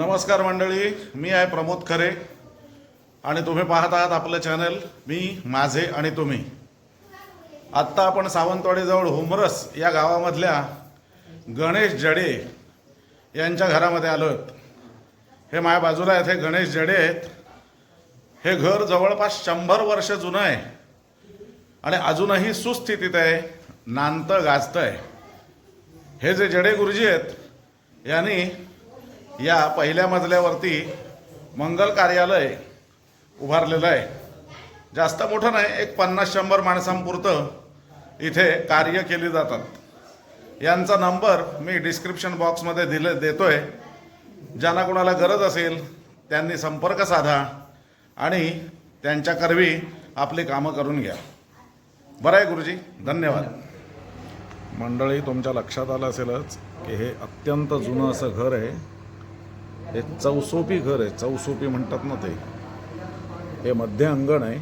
नमस्कार मंडळी मी आहे प्रमोद खरे आणि तुम्ही पाहत आहात आपलं चॅनल मी माझे आणि तुम्ही. आत्ता आपण सावंतवाडीजवळ हुमरस या गावामधल्या गणेश जडे यांच्या घरामध्ये आलो आहोत. हे माझ्या बाजूला आहेत हे गणेश जडे आहेत. हे घर जवळपास शंभर वर्ष जुनं आहे आणि अजूनही सुस्थितीत आहे नांतं गाजतं आहे. हे जे जडे गुरुजी आहेत यांनी या पहिल्या मजल्यावरती मंगल कार्यालय उभारलेलं आहे. जास्त मोठं नाही एक पन्नास शंभर माणसांपुरतं इथे कार्य केली जातात. यांचा नंबर मी डिस्क्रिप्शन बॉक्समध्ये दिले देतोय. ज्यांना कोणाला गरज असेल त्यांनी संपर्क साधा आणि त्यांच्याकरवी आपली कामं करून घ्या. बरं आहे गुरुजी धन्यवाद. मंडळी तुमच्या लक्षात आलं असेलच की हे अत्यंत जुनं असं घर आहे. हे चौसोपी घर आहे. चौसोपी म्हणतात ना ते. हे मध्य अंगण आहे.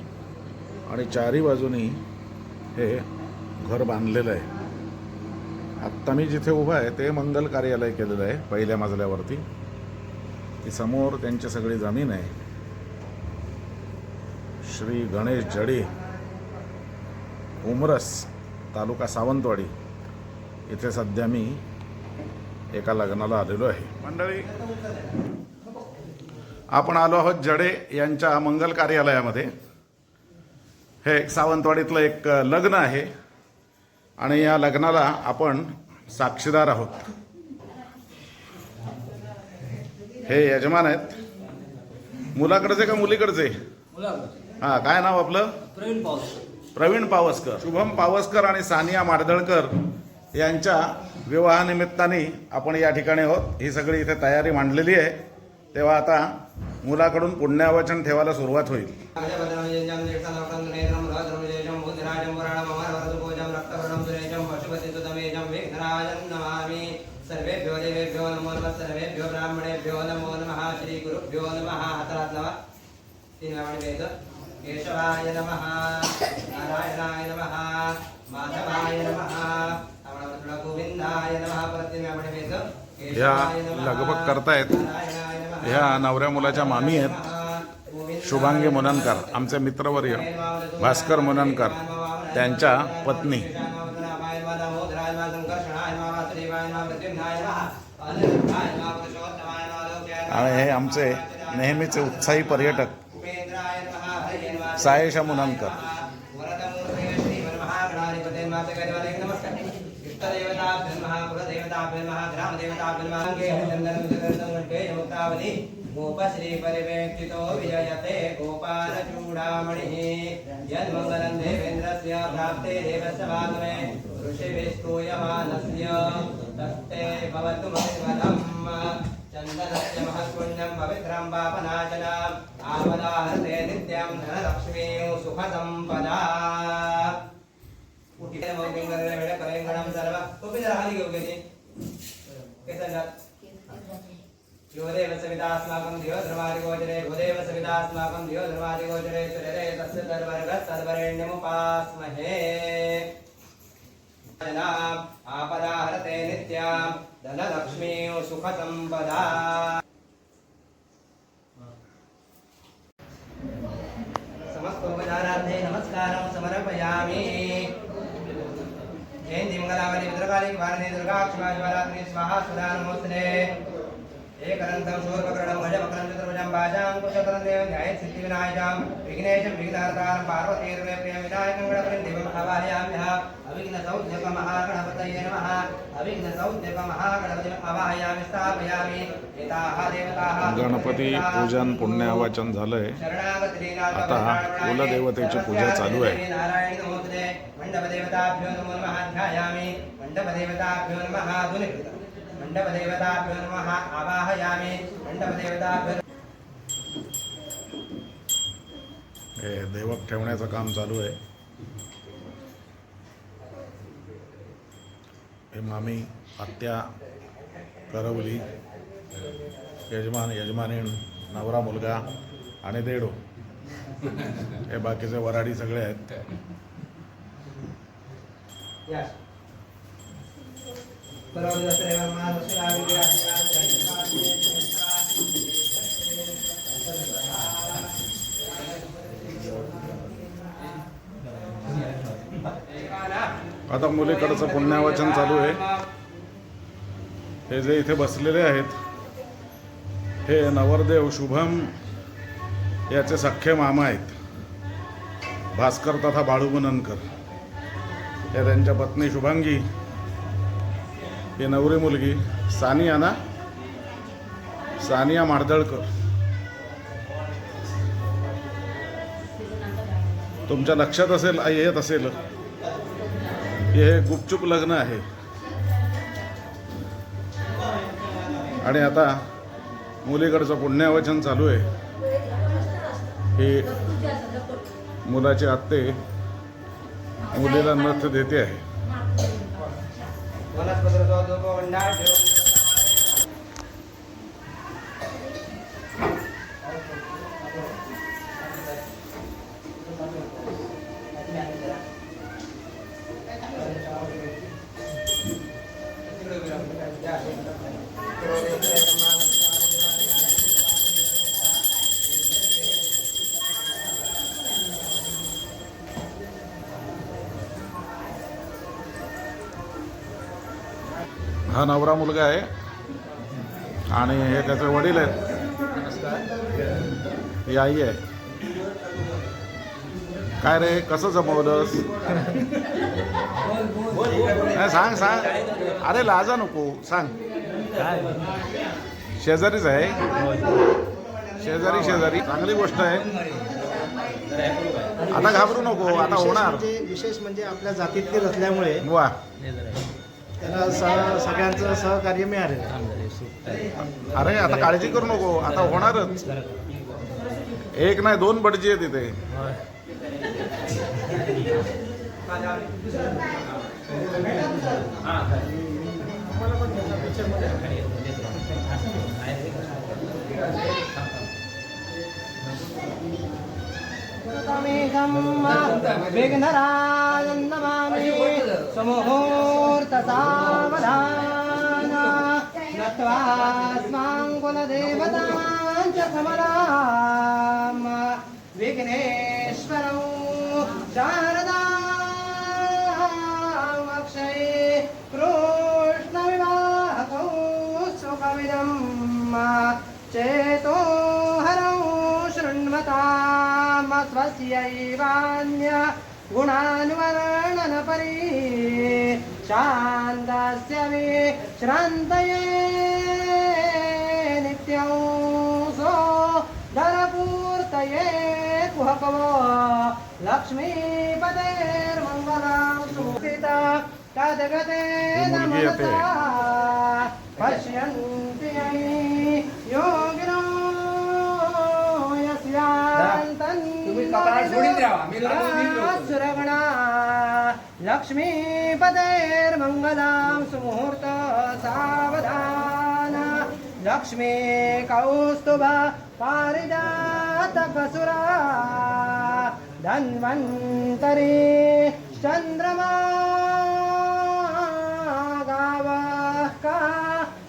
आणि चारी बाजूनी हे घर बांधलेलं आहे. आत्ता मी जिथे उभा आहे ते मंगल कार्यालय केलेलं आहे पहिल्या मजल्यावरती. ती समोर त्यांची सगळी जमीन आहे. श्री गणेश जडे उमरस तालुका सावंतवाडी. इथे सध्या मी एका लग्नाला आलेलो आहे. मंडळी आपण आलो आहोत जडे यांच्या मंगल कार्यालयामध्ये. हे सावंतवाडीतलं एक लग्न आहे आणि या लग्नाला आपण साक्षीदार आहोत. हे यजमान आहेत. मुलाकडचे का मुलीकडचे? मुलाकडे हा काय नाव आपलं? प्रवीण पावसकर. शुभम पावसकर आणि सानिया माडदळकर यांच्या विवाहानिमित्ताने आपण या ठिकाणी आहोत. ही सगळी इथे तयारी मांडलेली आहे. तेव्हा आता मुलाकडून पुण्यावचन ठेवायला सुरुवात होईल. श्री केशवाय नमः नारायणाय नमः माधवाय नमः ह्या लगबग करतायत ह्या नवऱ्या मुलाच्या मामी आहेत शुभांगी मुननकर आमचे मित्रवर्य भास्कर मुननकर त्यांच्या पत्नी आणि हे आमचे नेहमीचे उत्साही पर्यटक सायेशा मुननकर गोपश्री परिवेक्षितो विजयते गोपालचूडामणिः। यन्मङ्गलं देवेन्द्रस्य प्राप्ते देवस्य भागमे ऋषिभिस्तूयमानस्य तस्ते भवतु मतिमदम् जनाम् आपदाहरते नित्यां धनलक्ष्मीं सुखसम्पदा समस्तोपचारार्थे नमस्कारं समर्पयामि। जयन्ती मङ्गलावली भद्रकाली भारती स्वाहा नमोस्तुते एकरन्तं शूर्पकरणं भजमकरं चतुर्भुजं भाजां कुशकरं देवं ध्याये सिद्धिविनायकां विघ्नेशं विघ्नहर्तारं पार्वतीर्मे प्रियं विनायकं गणपतिं दिवम् आवाहयाम्यः अविघ्नसौज्ञकमहागणपतये नमः अविघ्नसौज्ञकमहागणपतिम् आवाहयामि स्थापयामि। एताः देवताः गणपती पूजन पुण्यावाचन झालंय. आता कुलदेवतेची पूजा चालू आहे. मंडपदेवताभ्यो नमो नमः ध्यायामि। मंडपदेवताभ्यो नमः धुनिकृत नमः आवाहयामि। हे देवक ठेवण्याचं काम चालू आहे. हे मामी आत्या करवली यजमान यजमानी नवरा मुलगा आणि देडो. हे बाकीचे वराडी सगळे आहेत. आता मुलीकडचं पुण्यावाचन चालू आहे. हे जे इथे बसलेले आहेत हे नवरदेव शुभम याचे सख्खे मामा आहेत. भास्कर तथा बाळू बननकर. या त्यांच्या पत्नी शुभांगी हे नवरी मुलगी सानिया ना सानिया माडदळकर. तुमच्या लक्षात असेल येत असेल. हे गुपचूप लग्न आहे. आणि आता मुलीकडचं पुण्यावचन चालू आहे. ही मुलाचे आत्ते मुलीला नृत्य देते आहे. ડાડો हा नवरा मुलगा आहे. आणि हे त्याचे वडील आहेत. ही आई आहे. काय रे कसं जमवलंस? नाही सांग सांग. अरे लाजा नको. सांग. शेजारीच आहे. शेजारी शेजारी. चांगली गोष्ट आहे. आता घाबरू नको. आता होणार. विशेष म्हणजे आपल्या जातीतलेच असल्यामुळे वा. त्यांना सह सगळ्यांचं सहकार्य मिळालं अरे आता काळजी करू नको. आता होणारच. एक नाही दोन बडजी आहे तिथे विघ्नराजन्नमामि सुमुहूर्तसावधान नत्वास्मां कुलदेवतां च कमलां विघ्नेश्वरौ शारदामक्षये स्वस्यैवान्य गुणानुवर्णनपरि शान्तस्य मे श्रान्तये नित्यं सो धरपूर्तये कुहकवो लक्ष्मीपतेर्मङ्गलां सुस्थिता तद्गते. नमसा पश्यन्ति यैः कपाळ सोडून द्यावा. मी देईन लवकर. सुरगणा लक्ष्मीपतेर्मङ्गलां सुमुहूर्त सावधान लक्ष्मी कौस्तुभ पारिजातकसुरा धन्वन्तरी चन्द्रमा गावः का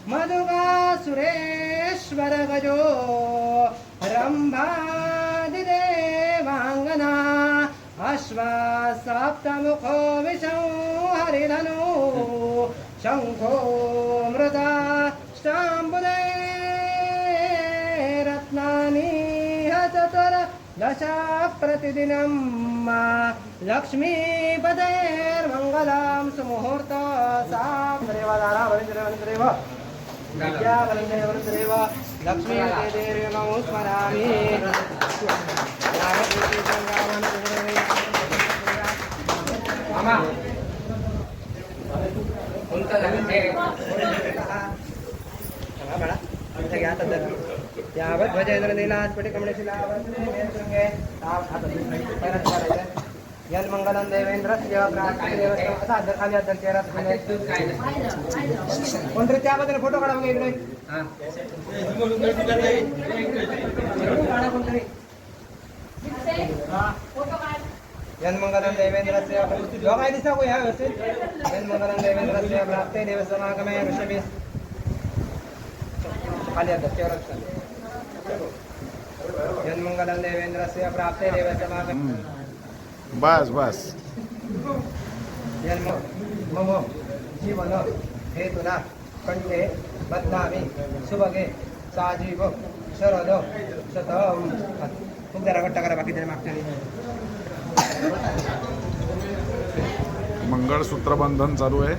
मधुगा सुरेश्वर गजो रम्भादिदेवाङ्गना अश्वसप्तमुखो विशं हरिधनु शङ्खो मृदा शाम्बुदे रत्नानि चतुर दश प्रतिदिनं लक्ष्मीपदेर्मङ्गलां सुमुहूर्त सा देवादारा वरिन्द्रेव विद्या वरिन्द्रेव लक्ष्मी देवीं स्मरामि मामा कोणता झालं ते यावत् भजेंद्र नीलास्फटिकमणिशिलावृङ्गे यन्मङ्गलं देवेन्द्रस्य प्रार्थदेवस्य असा खाली अध्यक्षेरा तूच काय नाही. कोणतरी त्याबद्दल फोटो काढा बघा इकडे. यन्मङ्गलं देवेन्द्रस्य योगाय दिसा को ह्या व्यवस्थित. यन्मङ्गलं देवेन्द्रस्य प्राप्ते देवसमागमे ऋषभि खाली अध्यक्षेवर यन्मङ्गलं देवेन्द्रस्य प्राप्ते देवसमागमे बस बस. जन्म मम जीवन हेतुना कंठे बदनामी सुभगे साजीव शरद शतम. खूप जरा गट्टा करा बाकी तरी मागच्या मंगळसूत्र बंधन चालू आहे.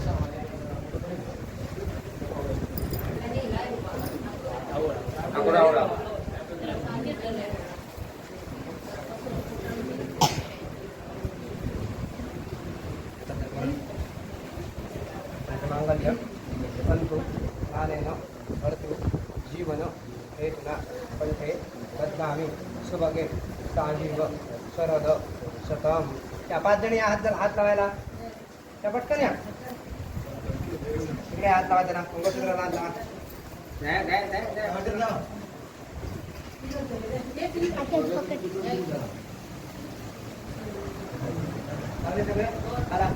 हात लावायला. त्या पटकन या. इकडे हात लावा जरा. मंगळसूत्र हात लावा. द्या, द्या, द्या, हॉटेल लावा. चालले सगळे आला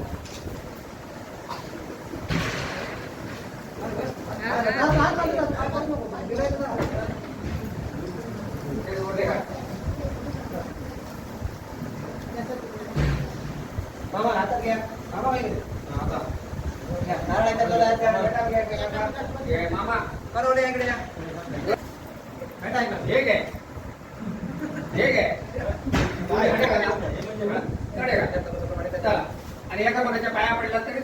मामा करवले इकडे या. हे घे. हे घे. आणि एका पाया पडला तरी.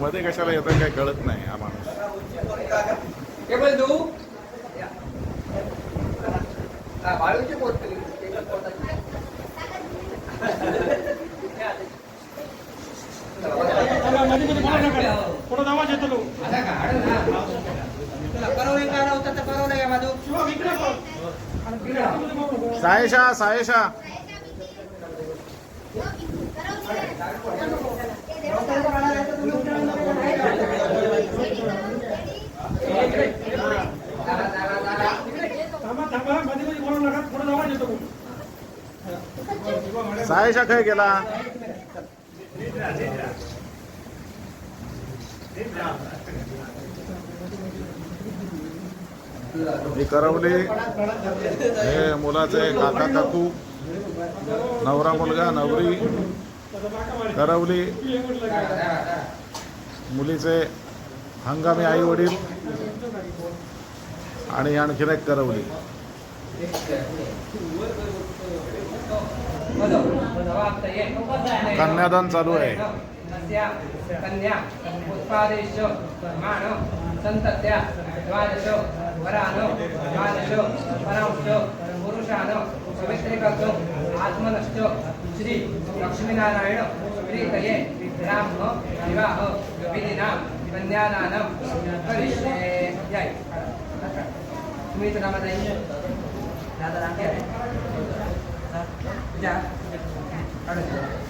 मध्ये कशाला येतं काही कळत नाही हा माणूस हे बोल तू हा, बाळूची पोत केली. एकच पोताची. आला का? आडं ना. तुला करवले का नव्हतं तर करवलं या बाजू. सायशा सायशा चला, चला, चला. सायशा खय गेला मी करवली. हे मुलाचे काका काकू. नवरा मुलगा नवरी. करवली. मुलीचे हंगामी आई वडील. आणि आणखीन एक करवली. कन्यादान चालू आहे. तस्या कन्या उत्पादेश माण संतत्या द्वादश वरान द्वादश परांश पुरुषान पवित्रीकर्तुं आत्मनश्च श्री लक्ष्मीनारायण प्रीतये ब्राह्म विवाह विधिना कन्यादानं करिष्ये जय। तुम्ही तर कामात आहे दादा रांगे आहे? जा. तुझ्या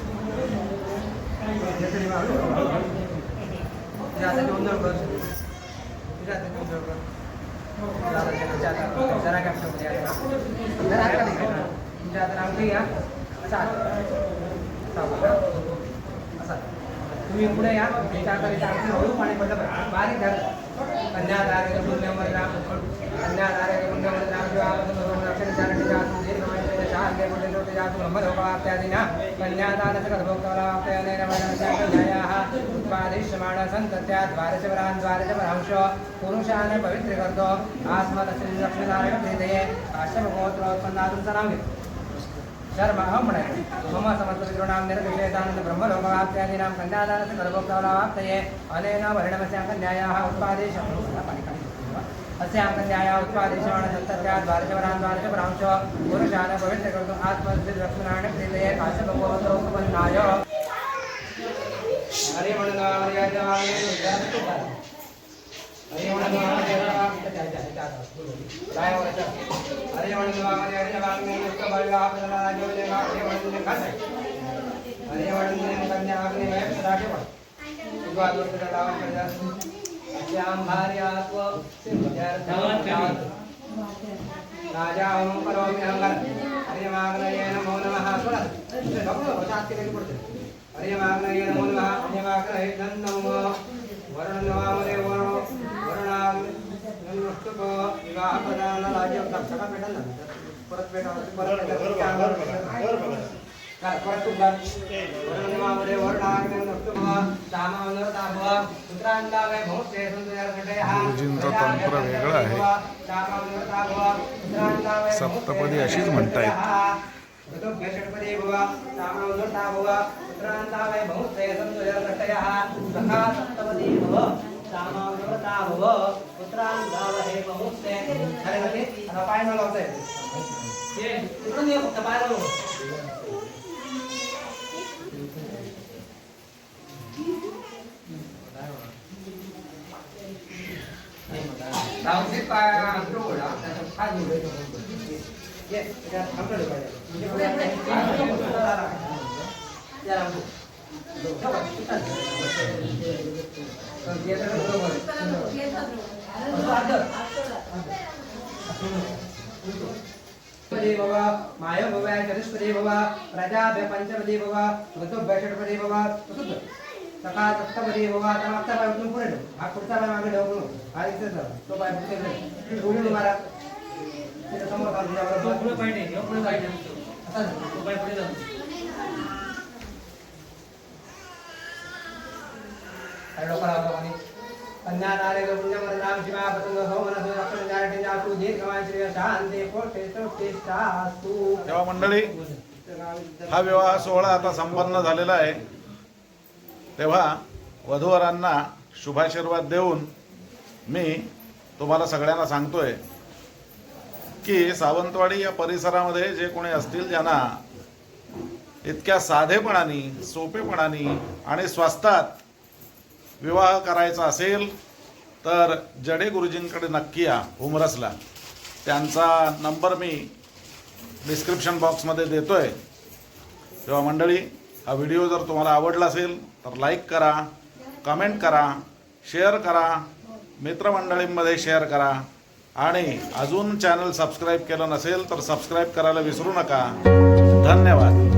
आता गोंधळ कर तुझ्या आता गोंधळ कर तुझ्या आता त्याच्या आता जरा कॅप्शनमध्ये आहे. जरा आता नाही करणार. तुझ्या आता रांगली या असा हात. असा बघा. असा तुम्ही पुढे या त्याच्या आता इथे आणखी हळू पाणी पडलं पाहिजे. बारीक धर कन्यादारे पुण्यवर राम कन्यादारे जातु ब्रह्मलोकाप्त्यादिना कन्यादानस्य गर्भोक्तवलाप्तयनेन वदनस्याः कन्यायाः सन्तत्या द्वारचवरान् द्वारचवरांश पुरुषान् पवित्रीकर्तो आत्मनस्य लक्ष्मीनारायणप्रीतये प्रीतये काश्यपगोत्रोत्पन्नातुं सनामि शर्म अहं म्हणायचं मम समस्तपितॄणां निरतिशेषानन्द ब्रह्मलोकवाप्त्यादीनां कन्यादानस्य गर्भोक्तवलाप्तये अनेन वर्णमस्यां कन्यायाः उत्पादेश अस्यां कन्यायाः उत्पादेशमाण सन्तत्या द्वारचवरान् द्वारचवरांश पुरुषान् पवित्रीकर्तुम् आत्मनस्य लक्ष्मीनारायण प्रीतये काश्यपगोत्रोत्पन्नाय हरे राजा ओम करोमि अहंकार. हरिमाग्नये नमो नमः. सुरत् शांति लगी पड़ते हरिमाग्नये नमो नमः. हरिमाग्नये नमो वरुण नमामरे वरुण. वरुणाग नमस्तुक विवाह प्रदान राज्य ना परत भेटा परत भेटा गुरुजींचं तंत्र वेगळं आहे. सप्तपदी अशीच म्हणतायत. षट्पदी भव सप्तपदी भव पुत्रांतावे भौते अरे नक्की आता पाय न लावताय. ये इकडून ये फक्त पाय भव माय भव चतुष्पदी भव प्रजाभ्य पंचपदी भव ऋतुभ्य षटपदी भव भव आता मागचा पाय उचलून पुढे ठेव हा पुढचा पाय मागे ठेव म्हणून हा इथे जा. तो पाय पुढे ठेव उडी मारा. तिथे समोर पाय तुझ्या पुढे पाय नाही पुढे पाय असा तो पाय पुढे जातो काय डोकं लावतो आणि कन्या नारे पुण्यमर नाम शिवा पतंग सौमन सुरक्षण जारटे जातु दीर्घमाय श्री शांती पोटे सृष्टी शास्तु तेव्हा मंडळी हा विवाह सोहळा आता संपन्न झालेला आहे. तेव्हा वधूवरांना शुभाशीर्वाद देऊन मी तुम्हाला सगळ्यांना सांगतोय की सावंतवाडी या परिसरामध्ये जे कोणी असतील ज्यांना इतक्या साधेपणाने सोपेपणाने आणि स्वस्तात विवाह करायचा असेल तर जडे गुरुजींकडे नक्की या उमरसला. त्यांचा नंबर मी डिस्क्रिप्शन बॉक्समध्ये देतोय. तेव्हा मंडळी हा व्हिडिओ जर तुम्हाला आवडला असेल तर लाईक करा कमेंट करा शेअर करा मित्रमंडळींमध्ये शेअर करा. आणि अजून चॅनल सबस्क्राईब केलं नसेल तर सबस्क्राईब करायला विसरू नका. धन्यवाद.